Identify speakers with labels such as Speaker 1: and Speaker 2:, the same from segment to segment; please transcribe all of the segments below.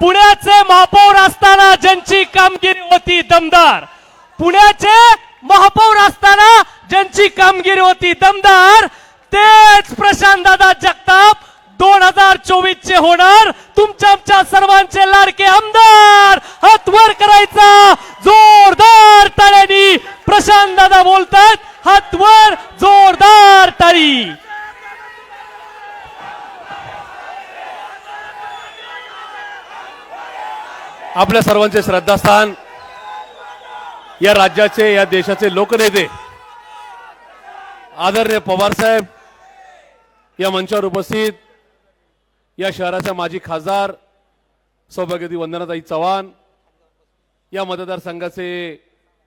Speaker 1: पुण्याचे महापौर असताना ज्यांची कामगिरी होती दमदार पुण्याचे महापौर असताना ज्यांची कामगिरी होती दमदार तेच प्रशांत दादा जगताप दोन हजार चोवीस चे होणार. तुमच्या आमच्या सर्वांचे लाडके आमदार हातवर करायचा. जोरदार टाळ्यांनी प्रशांत दादा बोलतात हातवर जोरदार टाळी
Speaker 2: आपल्या सर्वांचे श्रद्धास्थान या राज्याचे या देशाचे लोकनेते आदरणीय पवार साहेब या मंचावर उपस्थित या शहराच्या माजी खासदार सौभाग्यवती वंदनाताई चव्हाण या मतदारसंघाचे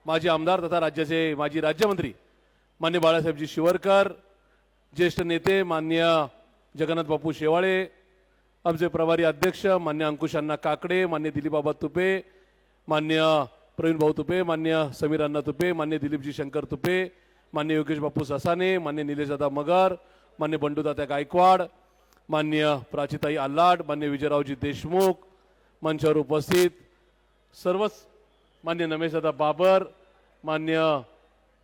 Speaker 2: माजी आमदार तथा राज्याचे माजी राज्यमंत्री मान्य बाळासाहेबजी शिवरकर ज्येष्ठ नेते मान्य जगन्नाथ बापू शेवाळे आमचे प्रभारी अध्यक्ष मान्य अंकुश अण्णा काकडे मान्य दिलीपबाबा तुपे मान्य प्रवीण भाऊ तुपे मान्य समीर अण्णा तुपे मान्य दिलीपजी शंकर तुपे मान्य योगेश बापू ससाने मान्य निलेशदादा मगर मान्य बंडूदात्या गायकवाड मान्य प्राचीताई आल्लाड मान्य विजयरावजी देशमुख मंचावर उपस्थित सर्वच मान्य नमेशदादा बाबर मान्य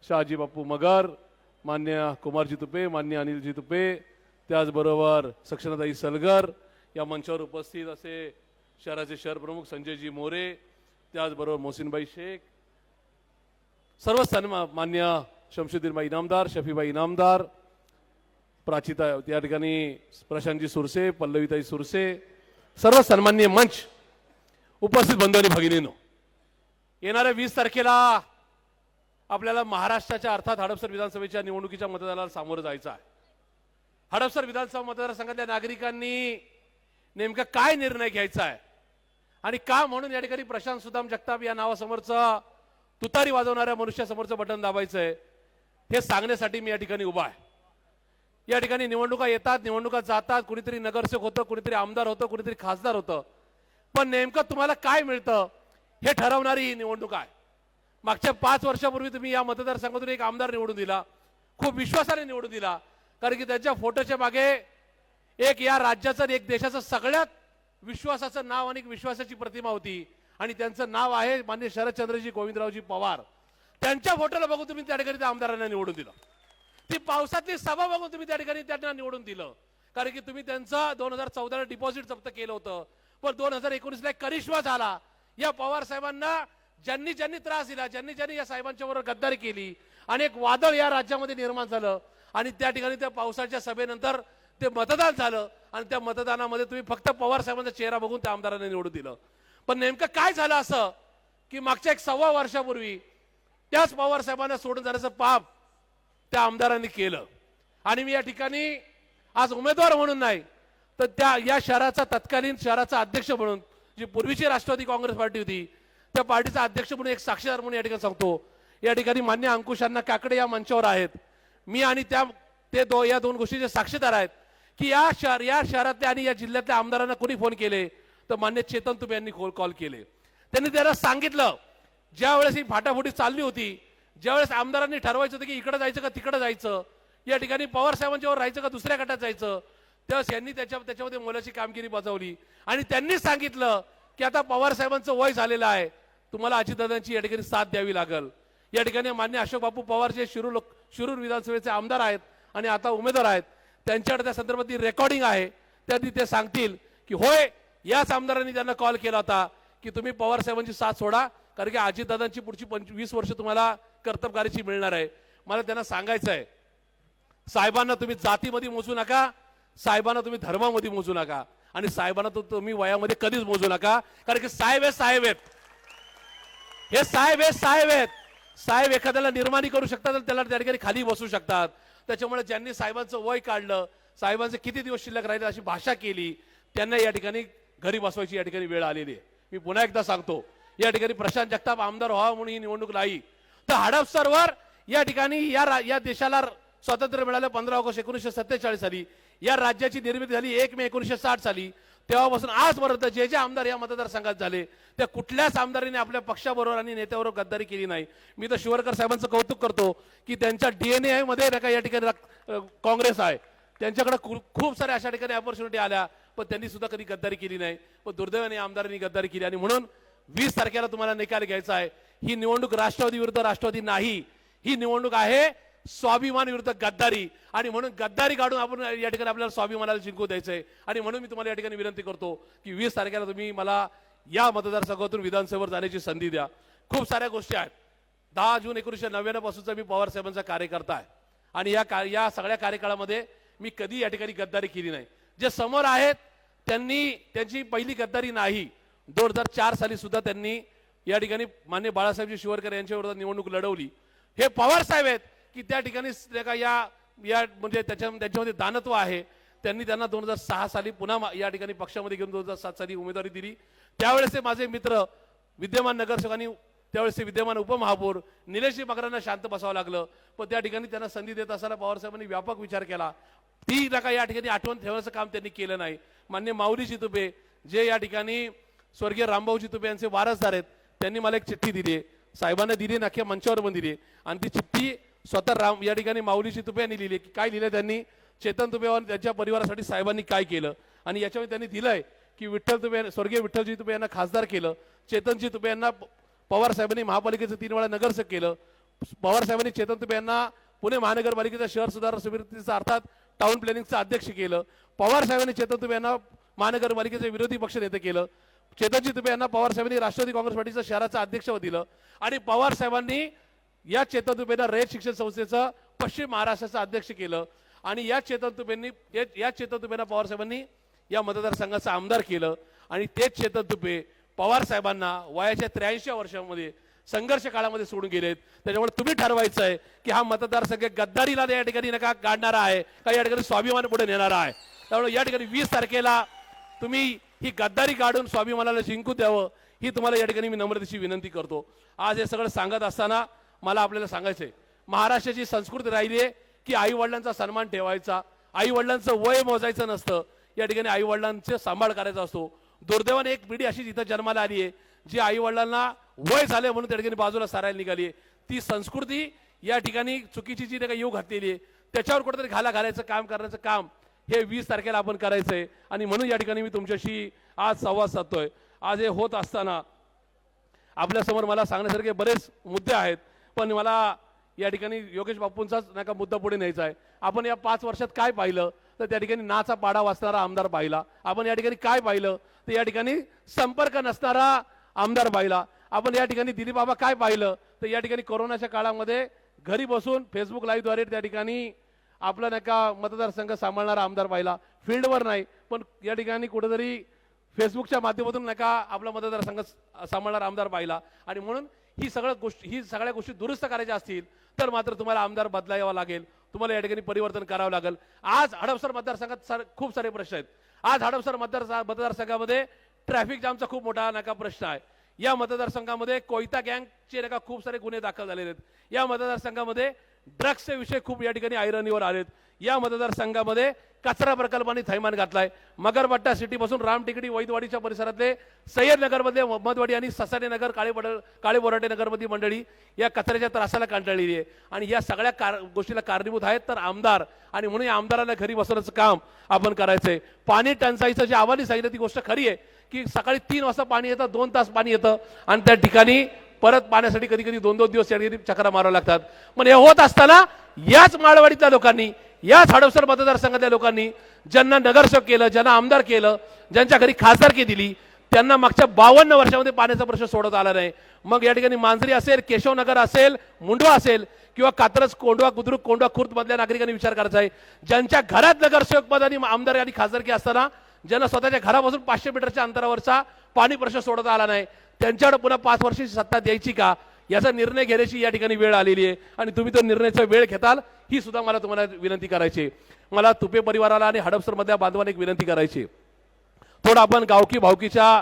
Speaker 2: शहाजी बापू मगर मान्य कुमारजी तुपे मान्य अनिलजी तुपे त्याचबरोबर सक्षनाताई सलगर या मंचावर उपस्थित असे शहराचे शहर प्रमुख संजयजी मोरे त्याचबरोबर मोहसिनबाई शेख सर्व सन्मा मान्य शमशुद्दीनबाई इनामदार शफीबाई इनामदार प्राचिता या ठिकाणी प्रशांतजी सुरसे पल्लवीताई सुरसे सर्व सन्मान्य मंच उपस्थित बंधू भगिनीनो. येणाऱ्या वीस तारखेला आपल्याला महाराष्ट्राच्या अर्थात हडपसर विधानसभेच्या निवडणुकीच्या मतदानाला सामोरं जायचं आहे. हडपसर विधानसभा मतदारसंघातल्या नागरिकांनी नेमका काय निर्णय घ्यायचा आहे? आणि का म्हणून या ठिकाणी प्रशांत सुदाम जगताप या नावासमोरचं तुतारी वाजवणाऱ्या मनुष्यासमोरचं बटन दाबायचं आहे हे सांगण्यासाठी मी या ठिकाणी उभा आहे. या ठिकाणी निवडणुका येतात निवडणुका जातात कुणीतरी नगरसेवक होतं कुणीतरी आमदार होतं कुणीतरी खासदार होतं. पण नेमकं तुम्हाला काय मिळतं हे ठरवणारी ही निवडणूक आहे. मागच्या पाच वर्षापूर्वी तुम्ही या मतदारसंघातून एक आमदार निवडून दिला खूप विश्वासाने निवडून दिला कारण की त्याच्या फोटोच्या मागे एक या राज्याचं एक देशाचं सगळ्यात विश्वासाचं नाव आणि एक विश्वासाची प्रतिमा होती. आणि त्यांचं नाव आहे मान्य शरदचंद्रजी गोविंदरावजी पवार. त्यांच्या फोटोला बघून तुम्ही त्या ठिकाणी त्या आमदारांना निवडून दिलं. ती पावसातली सभा बघून तुम्ही त्या ठिकाणी त्यांना निवडून दिलं. कारण की तुम्ही त्यांचं दोन हजार चौदाला डिपॉझिट जप्त केलं होतं. पण दोन हजार एकोणीसला एक करिश्मा झाला. या पवार साहेबांना ज्यांनी ज्यांनी त्रास दिला ज्यांनी ज्यांनी या साहेबांच्या बरोबर गद्दारी केली आणि एक वादळ या राज्यामध्ये निर्माण झालं. आणि त्या ठिकाणी त्या पावसाच्या सभेनंतर ते मतदान झालं आणि त्या मतदानामध्ये तुम्ही फक्त पवार साहेबांचा चेहरा बघून त्या आमदारांना निवडून दिलं. पण नेमकं काय झालं असं की मागच्या एक सव्वा वर्षापूर्वी त्याच पवार साहेबांना सोडून जाण्याचं पाप त्या आमदारांनी केलं. आणि मी या ठिकाणी आज उमेदवार म्हणून नाही तर त्या या शहराचा तत्कालीन शहराचा अध्यक्ष म्हणून जी पूर्वीची राष्ट्रवादी काँग्रेस पार्टी होती त्या पार्टीचा अध्यक्ष म्हणून एक साक्षीदार म्हणून या ठिकाणी सांगतो. या ठिकाणी मान्य अंकुशांना काकडे या मंचावर आहेत. मी आणि त्या ते दो या दोन गोष्टीचे साक्षीदार आहेत. की या शहर या शहरातल्या आणि या जिल्ह्यातल्या आमदारांना कोणी फोन केले? तर मान्य चेतन तुबे यांनी कॉल केले. त्यांनी त्याला सांगितलं ज्यावेळेस ही फाटाफुटी चालली होती ज्यावेळेस आमदारांनी ठरवायचं होतं की इकडे जायचं का तिकडे जायचं या ठिकाणी पवार साहेबांच्यावर राहायचं का दुसऱ्या गटात जायचं त्यावेळेस यांनी त्याच्या त्याच्यामध्ये मोलाची कामगिरी बजावली. आणि त्यांनी सांगितलं की आता पवार साहेबांचं वय झालेलं आहे तुम्हाला अजितदादांची या ठिकाणी साथ द्यावी लागल. या ठिकाणी मान्य अशोक बापू पवार जे शिरूर लोक- शिरूर विधानसभेचे आमदार आहेत आणि आता उमेदवार आहेत त्यांच्याकडे त्या संदर्भातली रेकॉर्डिंग आहे. त्या ते सांगतील की होय याच आमदारांनी त्यांना कॉल केला होता की तुम्ही पवार साहेबांची साथ सोडा कारण की अजितदादांची पुढची पंचवीस वर्ष तुम्हाला कर्तबगारीची मिळणार आहे. मला त्यांना सांगायचं आहे. साहेबांना तुम्ही जातीमध्ये मोजू नका साहेबांना तुम्ही धर्मामध्ये मोजू नका आणि साहेबांना तो तुम्ही वयामध्ये कधीच मोजू नका कारण की साहेब हे साहेब आहेत. हे साहेब हे साहेब आहेत. साहेब एखाद्याला निर्माणी करू शकतात आणि त्याला त्या ठिकाणी खाली बसू शकतात. त्याच्यामुळे ज्यांनी साहेबांचं वय काढलं साहेबांचे किती दिवस शिल्लक राहिले अशी भाषा केली त्यांना या ठिकाणी घरी बसवायची या ठिकाणी वेळ आलेली आहे. मी पुन्हा एकदा सांगतो या ठिकाणी प्रशांत जगताप आमदार व्हावा म्हणून ही निवडणूक नाही. तर हडपसरवर या ठिकाणी या रा- या देशाला स्वातंत्र्य मिळालं पंधरा ऑगस्ट एकोणीसशे सत्तेचाळीस साली. या राज्याची निर्मिती झाली एक मे एकोणीसशे साठ साली. तेव्हापासून आजपर्यंत जे जे आमदार या मतदारसंघात झाले त्या कुठल्याच आमदारीने आपल्या पक्षाबरोबर आणि नेत्याबरोबर गद्दारी केली नाही. मी तर शिवरकर साहेबांचं कौतुक करतो की त्यांच्या डीएनए मध्ये नाही या ठिकाणी काँग्रेस आहे. त्यांच्याकडे खूप साऱ्या अशा ठिकाणी ऑपॉर्च्युनिटी आल्या पण त्यांनी सुद्धा कधी गद्दारी केली नाही. पण दुर्दैवाने आमदारांनी गद्दारी केली आणि म्हणून वीस तारखेला तुम्हाला निकाल घ्यायचा आहे. ही निवडणूक राष्ट्रवादी विरुद्ध राष्ट्रवादी नाही. ही निवडणूक आहे स्वाभिमान विरुद्ध गद्दारी. आणि म्हणून गद्दारी काढून आपण या ठिकाणी आपल्याला स्वाभिमानाला जिंकू द्यायचंय. आणि म्हणून मी तुम्हाला या ठिकाणी विनंती करतो की वीस तारखेला तुम्ही मला या मतदारसंघातून विधानसभेवर जाण्याची संधी द्या. खूप साऱ्या गोष्टी आहेत. दहा जून एकोणीसशे नव्याण्णव पासूनचा मी पवार साहेबांचा कार्यकर्ता आहे. आणि या का या सगळ्या कार्यकाळामध्ये मी कधी या ठिकाणी गद्दारी केली नाही. जे समोर आहेत त्यांनी त्यांची पहिली गद्दारी नाही. दोन हजार चार साली सुद्धा त्यांनी या ठिकाणी मान्य बाळासाहेबजी शिवरकर यांच्याविरोधात निवडणूक लढवली. हे पवार साहेब आहेत. की त्या ठिकाणी या या म्हणजे त्याच्या त्यांच्यामध्ये दानत्व आहे. त्यांनी त्यांना दोन हजार सहा साली पुन्हा या ठिकाणी पक्षामध्ये घेऊन दोन हजार सात साली उमेदवारी दिली. त्यावेळेस ते माझे मित्र विद्यमान नगरसेवकांनी त्यावेळेस ते विद्यमान उपमहापौर निलेश मगरांना शांत बसावं लागलं. पण त्या ठिकाणी त्यांना संधी देत असताना पवारसाहेबांनी व्यापक विचार केला. ती नका या ठिकाणी आठवण ठेवण्याचं काम त्यांनी केलं नाही. मान्य माऊली चितुपे जे या ठिकाणी स्वर्गीय रामभाऊ चितुपे यांचे वारसदार आहेत त्यांनी मला एक चिठ्ठी दिली साहेबांना दिली नाख्या मंचावर पण दिली आणि ती चिठ्ठी स्वतः राम या ठिकाणी माऊलीची तुपे यांनी लिहिली की काय लिहिलं त्यांनी? चेतन तुपे आणि त्यांच्या परिवारासाठी साहेबांनी काय केलं? आणि याच्यामध्ये त्यांनी दिलंय की विठ्ठल तुपे स्वर्गीय विठ्ठलजी तुपे यांना खासदार केलं चेतनजी तुपे यांना पवार साहेबांनी महापालिकेचं तीन वेळा नगरसेवक केलं पवार साहेबांनी चेतन तुपे यांना पुणे महानगरपालिकेचा शहर सुधारणा समितीचा अर्थात टाउन प्लॅनिंगचं अध्यक्ष केलं पवार साहेबांनी चेतन तुपे यांना महानगरपालिकेचे विरोधी पक्ष नेते केलं चेतनजी तुपे यांना पवार साहेबांनी राष्ट्रवादी काँग्रेस पार्टीचं शहराचं अध्यक्ष दिलं आणि पवार साहेबांनी या चेतन तुपेंना रयत शिक्षण संस्थेचं पश्चिम महाराष्ट्राचं अध्यक्ष केलं आणि या चेतन तुपेंनी या- चेतन तुपेंना पवारसाहेबांनी या मतदारसंघाचं आमदार केलं. आणि तेच चेतन तुपे पवार साहेबांना वयाच्या त्र्याऐंशी वर्षामध्ये संघर्ष काळामध्ये सोडून गेलेत. त्याच्यामुळे तुम्ही ठरवायचं आहे की हा मतदारसंघ गद्दारीला या ठिकाणी नका काढणारा आहे का या ठिकाणी स्वाभिमान पुढे नेणारा आहे. त्यामुळे या ठिकाणी वीस तारखेला तुम्ही ही गद्दारी काढून स्वाभिमानाला जिंकू द्यावं ही तुम्हाला या ठिकाणी मी नम्रतेची विनंती करतो. आज हे सगळं सांगत असताना मला आपल्याला सांगायचंय. महाराष्ट्राची संस्कृती राहिली आहे की आई वडिलांचा सन्मान ठेवायचा आई वडिलांचं वय मोजायचं नसतं या ठिकाणी आईवडिलांचे सांभाळ करायचा असतो. दुर्दैवाने एक पिढी अशी जिथं जन्माला आली आहे जी आई वडिलांना वय झाले म्हणून त्या ठिकाणी बाजूला सारायला निघाली आहे. ती संस्कृती या ठिकाणी चुकीची जी काही येऊ घातलेली आहे त्याच्यावर कुठेतरी घाला घालायचं काम करण्याचं काम हे वीस तारखेला आपण करायचंय. आणि म्हणून या ठिकाणी मी तुमच्याशी आज संवाद साधतोय. आज हे होत असताना आपल्यासमोर मला सांगण्यासारखे बरेच मुद्दे आहेत. पण मला या ठिकाणी योगेश बापूंचाच नाही का मुद्दा पुढे न्यायचा आहे. आपण या पाच वर्षात काय पाहिलं? तर त्या ठिकाणी नाचा पाडा वाचणारा आमदार पाहिला. आपण या ठिकाणी काय पाहिलं? तर या ठिकाणी संपर्क नसणारा आमदार पाहिला. आपण या ठिकाणी दिलीप बाबा काय पाहिलं? तर या ठिकाणी कोरोनाच्या काळामध्ये घरी बसून फेसबुक लाईव्हद्वारे त्या ठिकाणी आपला नाही का मतदारसंघ सांभाळणारा आमदार पाहिला. फील्डवर नाही पण या ठिकाणी कुठेतरी फेसबुकच्या माध्यमातून नका आपला मतदारसंघ सांभाळणारा आमदार पाहिला. आणि म्हणून ही सगळं गोष्टी ही सगळ्या गोष्टी दुरुस्त करायच्या असतील तर मात्र तुम्हाला आमदार बदलावा लागेल. तुम्हाला या ठिकाणी परिवर्तन करावं लागेल. आज हडपसर मतदारसंघात सर खूप सारे प्रश्न आहेत. आज हडपसर मतदार मतदारसंघामध्ये ट्रॅफिक जामचा खूप मोठा नका प्रश्न आहे. या मतदारसंघामध्ये कोयता गँगचे नका खूप सारे गुन्हे दाखल झालेले आहेत. या मतदारसंघामध्ये ड्रग्सचे विषय खूप या ठिकाणी ऐरणीवर आलेत. या मतदारसंघामध्ये कचरा प्रकल्पाने थैमान घातलाय. मगरबट्टा सिटीपासून रामटिकडी वैदवाडीच्या परिसरातले सय्यदनगरमधले मोहम्मदवाडी आणि ससाने नगर काळे बड काळे बोराटे नगरमधली मंडळी या कचऱ्याच्या त्रासाला कंटाळलेली आहे. आणि या सगळ्या कार गोष्टीला कारणीभूत आहेत तर आमदार आणि म्हणून या आमदाराला घरी बसवण्याचं काम आपण करायचंय. पाणी टंचाईचं जे आव्हाने सांगितलं ती गोष्ट खरी आहे की सकाळी तीन वाजता पाणी येतं दोन तास पाणी येतं आणि त्या ठिकाणी परत पाण्यासाठी कधी कधी दोन दोन दिवस या ठिकाणी चक्रा लागतात. पण हे होत असताना याच माळवाडीतल्या लोकांनी या हडपसर मतदारसंघातल्या लोकांनी ज्यांना नगरसेवक केलं ज्यांना आमदार केलं ज्यांच्या घरी खासदारकी दिली त्यांना मागच्या बावन्न वर्षामध्ये पाण्याचा प्रश्न सोडत आला नाही. मग या ठिकाणी मांजरी असेल केशवनगर असेल मुंडवा असेल किंवा कात्रज कोंडवा बुद्रुक कोंडवा खुर्द मधल्या नागरिकांनी विचार करायचा आहे. ज्यांच्या घरात नगरसेवक पद आणि आमदार आणि खासदारकी असताना ज्यांना स्वतःच्या घरापासून पाचशे मीटरच्या अंतरावरचा पाणी प्रश्न सोडता आला नाही त्यांच्याकडे पुन्हा पाच वर्षाची सत्ता द्यायची का? याचा निर्णय घेण्याची या ठिकाणी वेळ आलेली आहे. आणि तुम्ही तो निर्णयाचा वेळ घेताल ही सुद्धा मला तुम्हाला विनंती करायची आहे. मला तुपे परिवाराला आणि हडपसरमधल्या बांधवांना एक विनंती करायची थोडं आपण गावकी भावकीच्या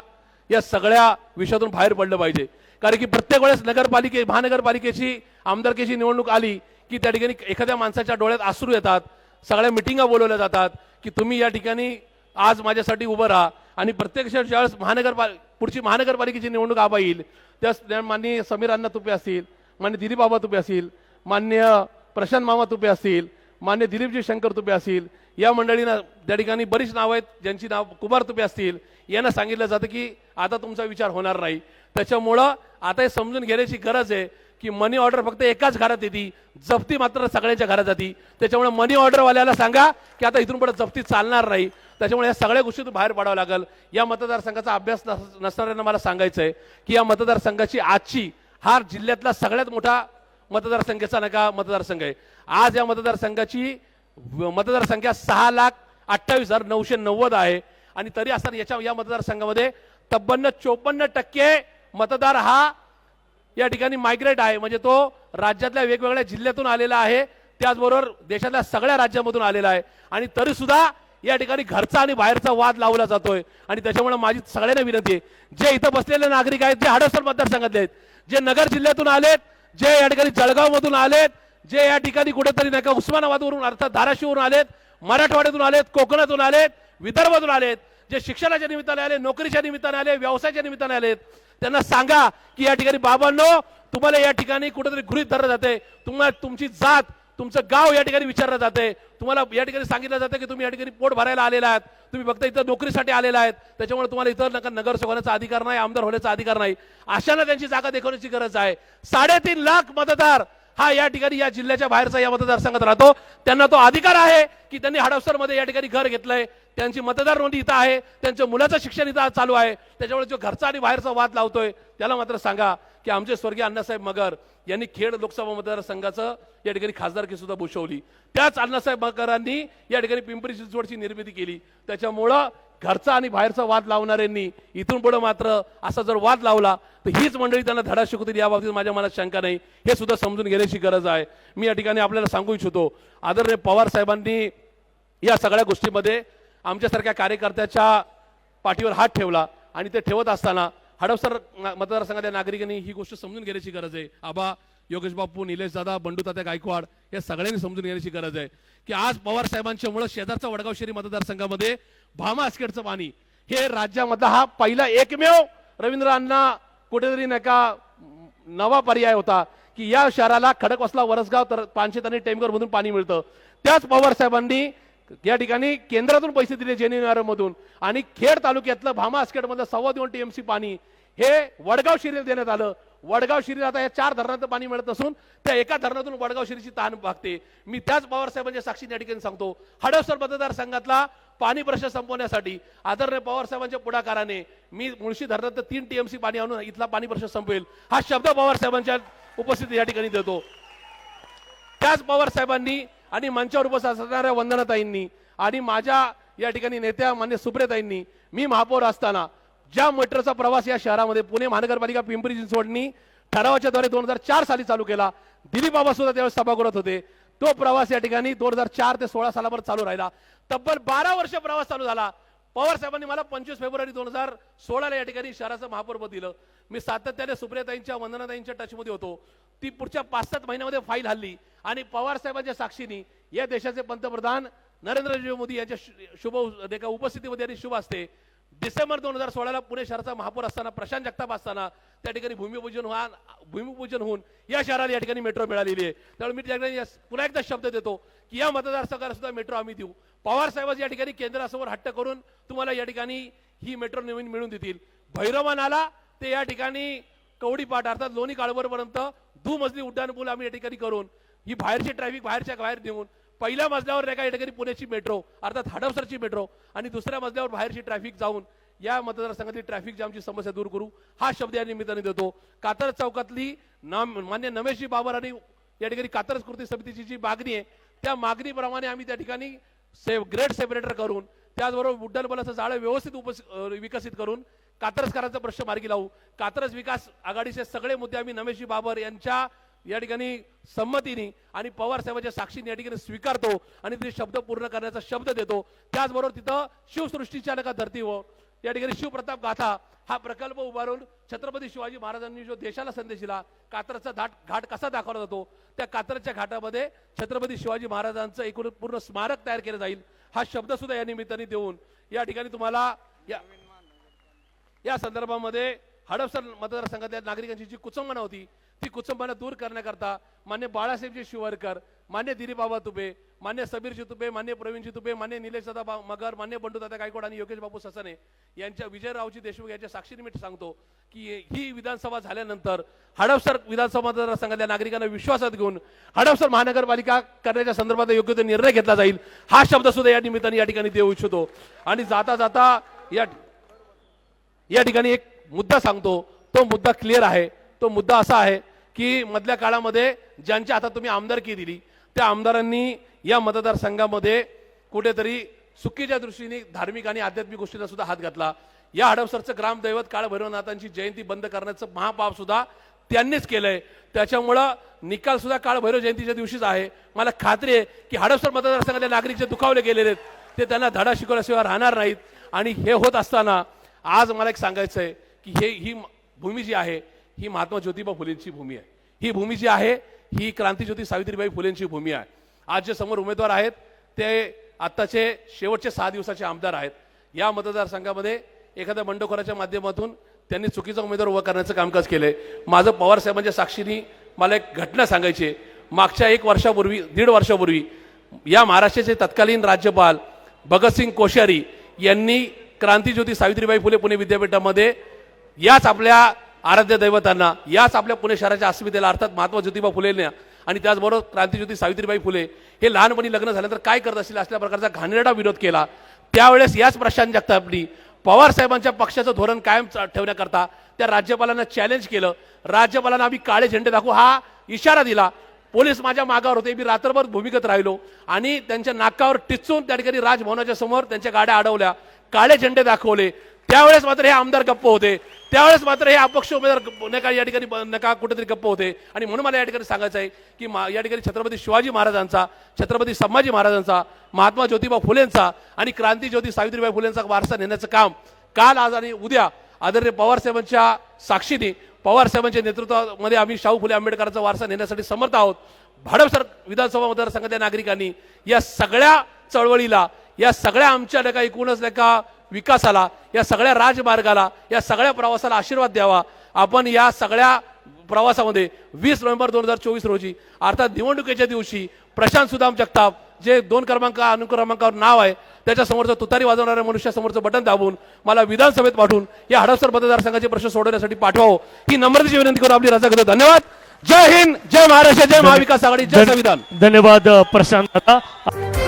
Speaker 2: या सगळ्या विषयातून बाहेर पडलं पाहिजे. कारण की प्रत्येक वेळेस नगरपालिके महानगरपालिकेची आमदारकीची निवडणूक आली की त्या ठिकाणी एखाद्या माणसाच्या डोळ्यात आसरू येतात सगळ्या मिटिंगा बोलवल्या जातात की तुम्ही या ठिकाणी आज माझ्यासाठी उभं राहा. आणि प्रत्यक्ष ज्यावेळेस महानगरपाल पुढची महानगरपालिकेची निवडणूक आबा येईल त्या माननीय समीर अण्णा तुपे असतील मान्य दिलीप बाबा तुपे असतील मान्य प्रशांत मामा तुपे असतील मान्य दिलीपजी शंकर तुपे असतील या मंडळीनं त्या ठिकाणी बरीच नावं आहेत ज्यांची नाव कुमार तुपे असतील यांना सांगितलं जातं की आता तुमचा विचार होणार नाही. त्याच्यामुळं आता हे समजून घेण्याची गरज आहे. की मनी ऑर्डर फक्त एकाच घरात येते. जप्ती मात्र सगळ्यांच्या घरात जाती. त्याच्यामुळे मनी ऑर्डरवाल्याला सांगा की आता इथून पुढे जप्ती चालणार नाही. त्याच्यामुळे या सगळ्या गोष्टीतून बाहेर पडावं लागेल. या मतदारसंघाचा अभ्यास नस- नसणाऱ्यांना मला सांगायचं आहे की या मतदारसंघाची आजची हा जिल्ह्यातला सगळ्यात मोठा मतदारसंघाचा नका मतदारसंघ आहे. आज या मतदारसंघाची मतदारसंख्या सहा लाख अठ्ठावीस हजार नऊशे नव्वद आहे. आणि तरी असताना याच्या या मतदारसंघामध्ये तब्बन्न चोपन्न टक्के मतदार हा या ठिकाणी मायग्रेट आहे. म्हणजे तो राज्यातल्या वेगवेगळ्या जिल्ह्यातून आलेला आहे. त्याचबरोबर देशातल्या सगळ्या राज्यामधून आलेला आहे. आणि तरी सुद्धा या ठिकाणी घरचा आणि बाहेरचा वाद लावला जातोय. आणि त्याच्यामुळे माझी सगळ्यांना विनंती आहे. जे इथं बसलेले नागरिक आहेत जे हडसर मतदारसंघातले आहेत जे नगर जिल्ह्यातून आलेत जे या ठिकाणी जळगावमधून आलेत जे या ठिकाणी कुठेतरी नाही का उस्मानाबादवरून अर्थात धाराशिवरून आलेत मराठवाड्यातून आलेत कोकणातून आलेत विदर्भातून आलेत जे शिक्षणाच्या निमित्ताने आले नोकरीच्या निमित्ताने आले व्यवसायाच्या निमित्ताने आलेत त्यांना सांगा की या ठिकाणी बाबांनो तुम्हाला या ठिकाणी कुठेतरी गृहित धरलं जाते. तुम्हाला तुमची जात तुमचं गाव या ठिकाणी विचारलं जाते. तुम्हाला या ठिकाणी सांगितलं जातं की तुम्ही या ठिकाणी पोट भरायला आलेला आहात. तुम्ही फक्त इथं नोकरीसाठी आलेला आहेत. त्याच्यामुळे तुम्हाला इतर नका नगरसेवक होण्याचा अधिकार नाही आमदार होण्याचा अधिकार नाही. अशांना त्यांची जागा देखवण्याची गरज आहे. साडेतीन लाख मतदार हा या ठिकाणी या जिल्ह्याच्या बाहेरचा या मतदारसंघात राहतो. त्यांना तो अधिकार आहे की त्यांनी हडपसरमध्ये या ठिकाणी घर घेतलंय. त्यांची मतदार नोंदी इथं आहे त्यांच्या मुलाचं शिक्षण इथं चालू आहे त्याच्यामुळे जो घरचा आणि बाहेरचा वाद लावतोय त्याला मात्र सांगा की आमचे स्वर्गीय अण्णासाहेब मगर यांनी खेड लोकसभा मतदारसंघाचं या ठिकाणी खासदारकी सुद्धा भूषवली. त्याच अण्णासाहेब मगरांनी या ठिकाणी पिंपरी चिंचवडची निर्मिती केली. त्याच्यामुळं घरचा आणि बाहेरचा वाद लावणाऱ्यांनी इथून पुढे मात्र असा जर वाद लावला तर हीच मंडळी त्यांना धडा शिकवतील या बाबतीत माझ्या मनात शंका नाही. हे सुद्धा समजून घेण्याची गरज आहे. मी या ठिकाणी आपल्याला सांगू इच्छितो आदरणीय पवार साहेबांनी या सगळ्या गोष्टीमध्ये आमच्यासारख्या कार्यकर्त्याच्या पाठीवर हात ठेवला आणि ते ठेवत असताना हडपसर मतदारसंघातल्या नागरिकांनी ही गोष्ट समजून घेण्याची गरज आहे. आबा योगेश बापू निलेश दादा बंडू तात्या गायकवाड या सगळ्यांनी समजून घेण्याची गरज आहे की आज पवार साहेबांच्या मुळे शेजारचा वडगाव शहरी मतदारसंघामध्ये भामा आस्केटचं पाणी. हे राज्यामधला हा पहिला एकमेव रवींद्र अण्णा कुठेतरी नाही का नवा पर्याय होता की या शहराला खडकवासला वरसगाव तर पानशेत आणि टेमघर मधून पाणी मिळतं. त्याच पवार साहेबांनी या ठिकाणी केंद्रातून पैसे दिले जेएनआर मधून. आणि खेड तालुक्यातलं भामा आस्केट मधलं सव्वा दोन टीएमसी पाणी. हे वडगाव शिरीला देण्यात आलं. वडगाव शिरीला आता या चार धरणाचं पाणी मिळत असून त्या एका धरणातून वडगाव शिरीची ताण भागते. मी त्याच पवार साहेबांच्या साक्षीने या ठिकाणी सांगतो. हडपसर मतदारसंघातला पाणी प्रश्न संपवण्यासाठी आदरणीय पवारसाहेबांच्या पुढाकाराने मी मुळशी धरणात तीन टीएमसी पाणी आणून इथला पाणी प्रश्न संपवेल हा शब्द पवार साहेबांच्या उपस्थिती या ठिकाणी देतो. त्याच पवार साहेबांनी आणि मंचावर उपस्थित असणाऱ्या वंदनाताईंनी आणि माझ्या या ठिकाणी नेत्या मान्य सुप्रियाताईंनी मी महापौर असताना ज्या मेट्रोचा प्रवास या शहरामध्ये पुणे महानगरपालिका पिंपरी चिंचवडनी ठरावाच्या द्वारे दोन हजार चार साली चालू केला. दिलीप बाबा सुद्धा त्यावेळेस सभागृहात होते. तो प्रवास या ठिकाणी दोन हजार चार ते सोळा सालापर्यंत चालू राहिला. तब्बल बारा वर्ष प्रवास चालू झाला. पवार साहेबांनी मला पंचवीस फेब्रुवारी दोन हजार सोळाला या ठिकाणी शहराचं महापौरपद दिलं. मी सातत्याने सुप्रियाताईंच्या वंदनाताईंच्या टचमध्ये होतो. ती पुढच्या पाच सात महिन्यामध्ये फाईल हल्ली. आणि पवार साहेबांच्या साक्षीने या देशाचे पंतप्रधान नरेंद्रजी मोदी यांच्या शु- शुभ म्हणजे एका उपस्थितीमध्ये आणि शुभ असते. डिसेंबर दोन हजार सोळाला पुणे शहराचा महापौर असताना प्रशांत जगताप असताना त्या ठिकाणी भूमिपूजन व्हा भूमिपूजन होऊन या शहराला या ठिकाणी मेट्रो मिळालेली आहे. त्यामुळे मी त्या ठिकाणी पुन्हा एकदा शब्द देतो की या मतदारसंघाला सुद्धा मेट्रो आम्ही देऊ. पवार साहेब या ठिकाणी केंद्रासमोर हट्ट करून तुम्हाला या ठिकाणी ही मेट्रो नवीन मिळून देतील. भैरवान आला ते या ठिकाणी कवडीपाठ अर्थात लोणी काळवरपर्यंत दुमजली उड्डाणपूल आम्ही या ठिकाणी करून ही बाहेरची ट्रॅफिक बाहेरच्या बाहेर नेऊन पहिल्या मजल्यावर नाही का या ठिकाणी पुण्याची मेट्रो अर्थात हडपसरची मेट्रो आणि दुसऱ्या मजल्यावर बाहेरची ट्रॅफिक जाऊन या मतदारसंघातली ट्रॅफिक जामची समस्या दूर करू. हा शब्द या निमित्ताने देतो. कातर चौकातली नाम मान्य नमेशजी बाबर आणि या ठिकाणी कातर कृती समितीची जी मागणी आहे त्या मागणीप्रमाणे आम्ही त्या ठिकाणी सेव ग्रेड सेपरेटर करून त्याचबरोबर उड्डाण बलाचं जाळं व्यवस्थित उपस विकसित करून कात्रजकरांचा प्रश्न मार्गी लावू. कात्रज विकास आघाडीचे सगळे मुद्दे आम्ही नमेशजी बाबर यांच्या या ठिकाणी संमतीने आणि पवार साहेबांच्या साक्षीने या ठिकाणी स्वीकारतो आणि ते शब्द पूर्ण करण्याचा शब्द देतो. त्याचबरोबर तिथं शिवसृष्टीच्या नका धर्तीवर या ठिकाणी शिवप्रताप गाथा हा प्रकल्प उभारून छत्रपती शिवाजी महाराजांनी जो देशाला संदेश दिला कात्रचा घाट घाट कसा दाखवला जातो? त्या कात्रच्या घाटामध्ये छत्रपती शिवाजी महाराजांचं एकूण पूर्ण स्मारक तयार केलं जाईल. हा शब्द सुद्धा या निमित्ताने देऊन या ठिकाणी तुम्हाला या या संदर्भामध्ये हडपसर मतदारसंघातल्या नागरिकांची जी कुचंबना होती ती कुचंबना दूर करण्याकरता मान्य बाळासाहेबजी शिवरकर मान्य दिलीपबाबा तुबे मान्य समीरजी तुपे मान्य प्रवीणजी तुपे मान्य निलेश बा- मगर मान्य बंडूदादा गायकवाड आणि योगेश बाबू ससाने यांच्या विजयरावजी देशमुख यांच्या साक्षीने मी सांगतो की ही विधानसभा झाल्यानंतर हडपसर विधानसभा मतदारसंघातल्या नागरिकांना विश्वासात घेऊन हडपसर महानगरपालिका करण्याच्या संदर्भात योग्य तो निर्णय घेतला जाईल हा शब्द सुद्धा या निमित्ताने या ठिकाणी देऊ इच्छितो. आणि जाता जाता या या ठिकाणी एक मुद्दा सांगतो तो मुद्दा क्लिअर आहे तो मुद्दा असा आहे की मधल्या काळामध्ये ज्यांच्या हातात तुम्ही आमदारकी दिली त्या आमदारांनी या मतदारसंघामध्ये कुठेतरी चुकीच्या दृष्टीने धार्मिक आणि आध्यात्मिक गोष्टींना सुद्धा हात घातला. या हडपसरचं ग्रामदैवत काळभैरवनाथांची जयंती बंद करण्याचं महापाप सुद्धा त्यांनीच केलंय. त्याच्यामुळं निकाल सुद्धा काळभैरव जयंतीच्या दिवशीच आहे. मला खात्री आहे की हडपसर मतदारसंघातले नागरिक जे दुखावले गेलेले आहेत ते त्यांना धडा शिकवल्याशिवाय राहणार नाहीत. आणि हे होत असताना आज मला एक सांगायचं आहे की हे ही भूमी जी आहे ही महात्मा ज्योतिबा फुलेंची भूमी आहे. ही भूमी जी आहे ही क्रांतीज्योती सावित्रीबाई फुलेंची भूमी आहे. आज जे समोर उमेदवार आहेत ते आत्ताचे शेवटचे सहा दिवसाचे आमदार आहेत. या मतदारसंघामध्ये एखाद्या बंडखोराच्या माध्यमातून त्यांनी चुकीचा उमेदवार उभा करण्याचं कामकाज केलंय. माझं पवार साहेबांच्या साक्षीनी मला एक घटना सांगायची आहे. मागच्या एक वर्षापूर्वी दीड वर्षापूर्वी या महाराष्ट्राचे तत्कालीन राज्यपाल भगतसिंग कोश्यारी यांनी क्रांतीज्योती सावित्रीबाई फुले पुणे विद्यापीठामध्ये याच आपल्या आराध्य दैवतांना याच आपल्या पुणे शहराच्या अस्मितेला अर्थात महात्मा ज्योतिबा फुलेंना आणि त्याचबरोबर क्रांतीज्योती सावित्रीबाई फुले हे लहानपणी लग्न झाल्यानंतर काय करत असतील असल्या प्रकारचा घाणेरडा विरोध केला. त्यावेळेस याच प्रशांत जगतापनी पवार साहेबांच्या पक्षाचं धोरण कायम चा- ठेवण्याकरता त्या राज्यपालांना चॅलेंज केलं. राज्यपालांना आम्ही काळे झेंडे दाखवू. हा इशारा दिला. पोलीस माझ्या मागावर होते. मी रात्रभर भूमिगत राहिलो आणि त्यांच्या नाकावर टिचून त्या ठिकाणी राजभवनाच्या समोर त्यांच्या गाड्या अडवल्या. काळे झेंडे दाखवले. त्यावेळेस मात्र हे आमदार गप्प होते. त्यावेळेस मात्र हे अपक्ष उमेदवार नका या ठिकाणी नका कुठेतरी गप्प होते. आणि म्हणून मला या ठिकाणी सांगायचं आहे की मा- या ठिकाणी छत्रपती शिवाजी महाराजांचा छत्रपती संभाजी महाराजांचा महात्मा ज्योतिबा फुलेंचा आणि क्रांती ज्योती सावित्रीबाई फुलेंचा वारसा नेण्याचं काम काल आज आणि उद्या आदरणीय पवारसाहेबांच्या साक्षीने पवारसाहेबांच्या नेतृत्वामध्ये आम्ही शाहू फुले आंबेडकरांचा वारसा नेण्यासाठी समर्थ आहोत. भाडपसर विधानसभा मतदारसंघातल्या नागरिकांनी या सगळ्या चळवळीला या सगळ्या आमच्या नका एकूणच नका विकासाला या सगळ्या राजमार्गाला या सगळ्या प्रवासाला आशीर्वाद द्यावा. आपण या सगळ्या प्रवासामध्ये वीस नोव्हेंबर दोन हजार चोवीस रोजी अर्थात निवडणुकीच्या दिवशी प्रशांत सुदाम जगताप जे दोन क्रमांक अनुक्रमांकावर नाव आहे त्याच्या समोरचं तुतारी वाजवणाऱ्या मनुष्यासमोरचं बटन दाबून मला विधानसभेत पाठवून या हडपसर मतदारसंघाचे प्रश्न सोडवण्यासाठी पाठवावं. ही नम्रतेची विनंती करून आपली रजा करतो. धन्यवाद. जय हिंद जय महाराष्ट्र जय महाविकास आघाडी जय संविधान.
Speaker 1: धन्यवाद प्रशांत दादा.